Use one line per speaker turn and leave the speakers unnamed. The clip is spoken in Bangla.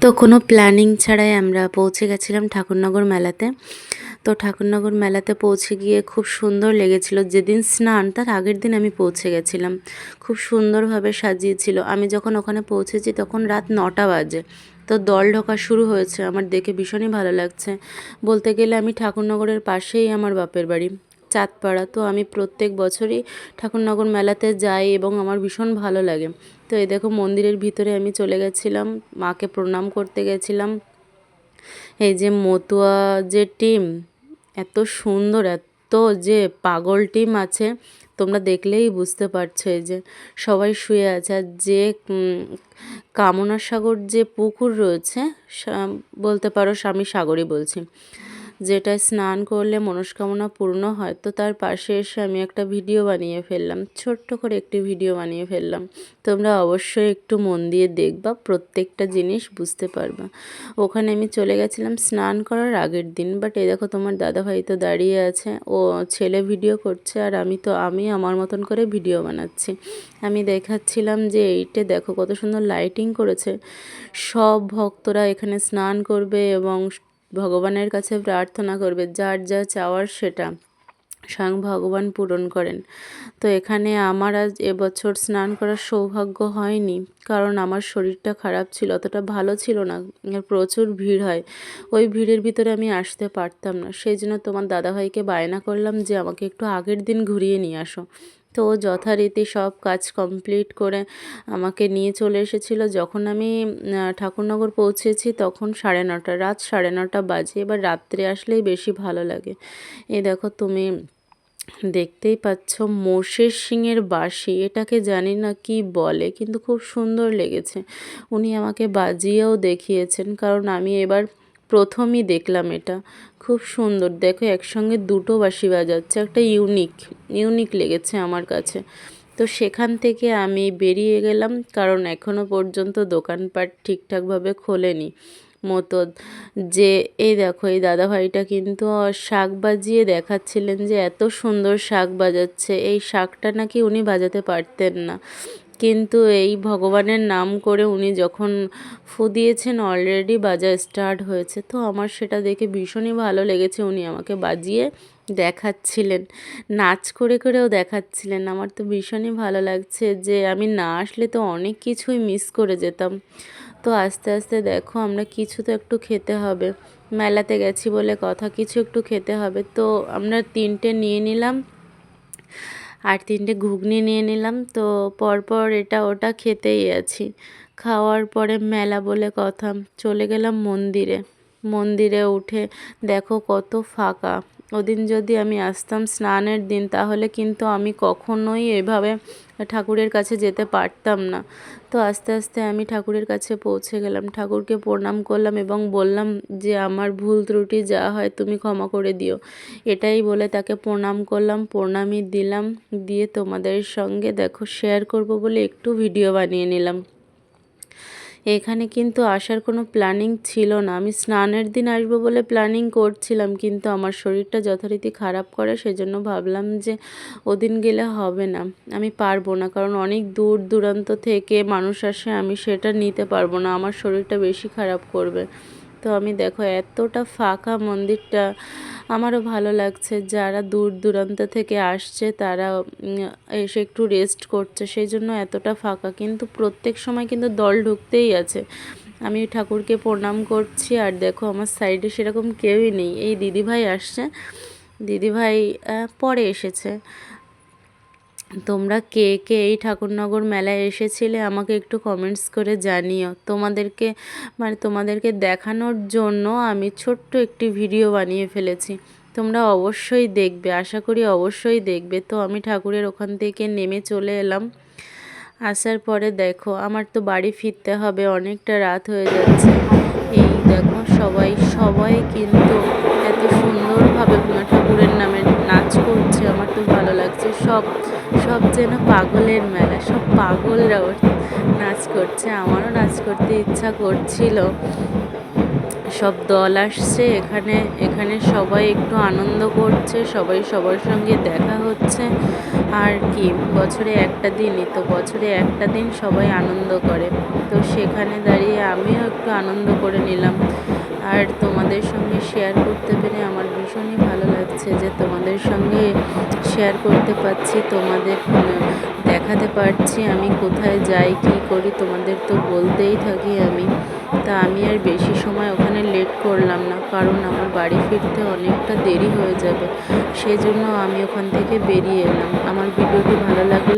তো কোনো প্ল্যানিং ছাড়াই আমরা পৌঁছে গেছিলাম ঠাকুরনগর মেলাতে। তো ঠাকুরনগর মেলাতে পৌঁছে গিয়ে খুব সুন্দর লেগেছিল। যেদিন স্নান, তার আগের দিন আমি পৌঁছে গেছিলাম। খুব সুন্দরভাবে সাজিয়েছিল। আমি যখন ওখানে পৌঁছেছি তখন রাত নটা বাজে। তো দল ঢোকা শুরু হয়েছে। আমার দেখে ভীষণই ভালো লাগছে। বলতে গেলে আমি ঠাকুরনগরের পাশেই আমার বাপের বাড়ি। চাঁদপাড়া। তো আমি প্রত্যেক বছরই ঠাকুরনগর মেলাতে যাই এবং আমার ভীষণ ভালো লাগে। তো এই দেখো মন্দিরের ভিতরে আমি চলে গেছিলাম, মাকে প্রণাম করতে গেছিলাম। এই যে মতুয়া যে টিম, এত সুন্দর, এত যে পাগল টিম আছে, তোমরা দেখলেই বুঝতে পারছ এই যে সবাই শুয়ে আছে। আর যে কামনা সাগর যে পুকুর রয়েছে বলতে পারো স্বামী সাগরই বলছি। যেটায় স্নান করলে মনস্কামনা পূর্ণ হয়, তো তার পাশে এসে আমি একটা ভিডিও বানিয়ে ফেললাম, ছোট্ট করে একটি ভিডিও বানিয়ে ফেললাম। তোমরা অবশ্যই একটু মন দিয়ে দেখবা, প্রত্যেকটা জিনিস বুঝতে পারবা। ওখানে আমি চলে গেছিলাম স্নান করার আগের দিন বাট এই দেখো তোমার দাদাভাই তো দাঁড়িয়ে আছে, ও ছেলে ভিডিও করছে, আর আমি তো, আমি আমার মতন করে ভিডিও বানাচ্ছি। আমি দেখাচ্ছিলাম যে এইটে দেখো কত সুন্দর লাইটিং করেছে, সব ভক্তরা এখানে স্নান করবে এবং ভগবানের কাছে প্রার্থনা করবে, যার যা চাওয়ার সেটা। স্বয়ং ভগবান পূরণ করেন। তো এখানে আমার আজ এবছর স্নান করার সৌভাগ্য হয়নি, কারণ আমার শরীরটা খারাপ ছিল, অতটা ভালো ছিল না প্রচুর ভিড় হয়। ওই ভিড়ের ভিতরে আমি আসতে পারতাম না। সেই জন্য তোমার দাদাভাইকে বায়না করলাম যে, আমাকে একটু আগের দিন ঘুরিয়ে নিয়ে আসো। তো যথারীতি সব কাজ কমপ্লিট করে আমাকে নিয়ে চলে এসেছিল। যখন আমি ঠাকুরনগর পৌঁছেছি তখন সাড়ে নটা, রাত সাড়ে নটা বাজে। এবার রাত্রে আসলেই বেশি ভালো লাগে। এ দেখো তুমি দেখতেই পাচ্ছ মোষের সিংয়ের বাঁশি। এটাকে জানি না কি বলে, কিন্তু খুব সুন্দর লেগেছে। উনি আমাকে বাজিয়েও দেখিয়েছেন। কারণ আমি এবার প্রথমই দেখলাম এটা। খুব সুন্দর। দেখো, একসঙ্গে দুটো বাঁশি বাজাচ্ছে। একটা ইউনিক ইউনিক লেগেছে আমার কাছে। তো সেখান থেকে আমি বেরিয়ে গেলাম, কারণ এখনও পর্যন্ত দোকানপাট ঠিকঠাকভাবে খোলেনি। মতো। যে এই দেখো, এই দাদাভাইটা কিন্তু শাক বাজিয়ে দেখাচ্ছিলেন যে এত সুন্দর শাক বাজাচ্ছে। এই শাকটা নাকি উনি বাজাতে পারতেন না। কিন্তু এই ভগবানের নাম করে উনি যখন ফু দিয়েছেন অলরেডি বাজা স্টার্ট হয়েছে। তো আমার সেটা দেখে ভীষণই ভালো লেগেছে উনি আমাকে বাজিয়ে দেখাচ্ছিলেন। নাচ করে করেও দেখাচ্ছিলেন। আমার তো ভীষণই ভালো লাগছে যে আমি না আসলে তো অনেক কিছুই মিস করে যেতাম। তো আস্তে আস্তে দেখো আমরা কিছু তো একটু খেতে হবে। মেলাতে গেছি বলে কথা, কিছু একটু খেতে হবে। তো আমরা তিনটে নিয়ে নিলাম আর তিনটে ঘুগনি নিয়ে নিলাম। তো পরপর এটা ওটা খেতেই আছি। খাওয়ার পরে মেলা বলে কথা, চলে গেলাম মন্দিরে। মন্দিরে উঠে দেখো কত ফাঁকা। ওদিন যদি আমি আসতাম স্নানের দিন, তাহলে কিন্তু আমি কখনোই এভাবে ঠাকুরের কাছে যেতে পারতাম না। তো আস্তে আস্তে আমি ঠাকুরের কাছে পৌঁছে গেলাম। ঠাকুরকে প্রণাম করলাম এবং বললাম যে, আমার ভুল ত্রুটি যা হয় তুমি ক্ষমা করে দিও। এটাই বলে তাকে প্রণাম করলাম, প্রণামই দিলাম। দিয়ে তোমাদের সঙ্গে দেখো শেয়ার করব বলে একটু ভিডিও বানিয়ে নিলাম। এখানে কিন্তু আসার কোনো প্ল্যানিং ছিল না। আমি স্নানের দিন আসব বলে প্ল্যানিং করছিলাম, কিন্তু আমার শরীরটা যথারীতি খারাপ করে, সেজন্য ভাবলাম যে ওদিন গেলে হবে না। আমি পারব না, কারণ অনেক দূর দূরান্ত থেকে মানুষ আসে, আমি সেটা নিতে পারব না। আমার শরীরটা বেশি খারাপ করবে। তো আমি দেখো এতটা ফাঁকা মন্দিরটা আমারও ভালো লাগছে। যারা দূর দূরান্ত থেকে আসছে, তারা এসে একটু রেস্ট করছে, সেই জন্য এতটা ফাঁকা। কিন্তু প্রত্যেক সময় কিন্তু দল ঢুকতেই আছে। আমি ঠাকুরকে প্রণাম করছি আর দেখো আমার সাইডে সেরকম কেউই নেই। এই দিদিভাই আসছে। দিদিভাই পরে এসেছে। তোমরা কে কে এই ঠাকুরনগর মেলায় এসেছিলে আমাকে একটু কমেন্টস করে জানিও। তোমাদেরকে মানে তোমাদেরকে দেখানোর জন্য আমি ছোট্ট একটি ভিডিও বানিয়ে ফেলেছি। তোমরা অবশ্যই দেখবে, আশা করি অবশ্যই দেখবে। তো আমি ঠাকুরের ওখান থেকে নেমে চলে এলাম। আসার পরে দেখো, আমার তো বাড়ি ফিরতে হবে, অনেকটা রাত হয়ে যাচ্ছে। এই দেখো সবাই সবাই কিন্তু এত সুন্দরভাবে লাগছে, সব সব যেন পাগলের মেলা, সব পাগলরাও নাচ করছে, আমারও নাচ করতে ইচ্ছা করছিল। সব দল আসছে, এখানে এখানে সবাই একটু আনন্দ করছে, সবাই সবার সঙ্গে দেখা হচ্ছে। আর কি, বছরে একটা দিনই, তো বছরে একটা দিন সবাই আনন্দ করে। তো সেখানে দাঁড়িয়ে আমিও একটু আনন্দ করে নিলাম। আর তোমাদের সঙ্গে শেয়ার করতে পেরে আমার লাগছে যে তোমাদের সঙ্গে শেয়ার করতে পারছি, তোমাদের দেখাতে পারছি আমি কোথায় যাই, কি করি, তোমাদের তো বলতেই থাকি আমি। তা আমি আর বেশি সময় ওখানে লেট করলাম না, কারণ আমার বাড়ি ফিরতে অনেকটা দেরি হয়ে যাবে। সেজন্য আমি ওখান থেকে বেরিয়ে এলাম। আমার ভিডিওটি ভালো লাগলে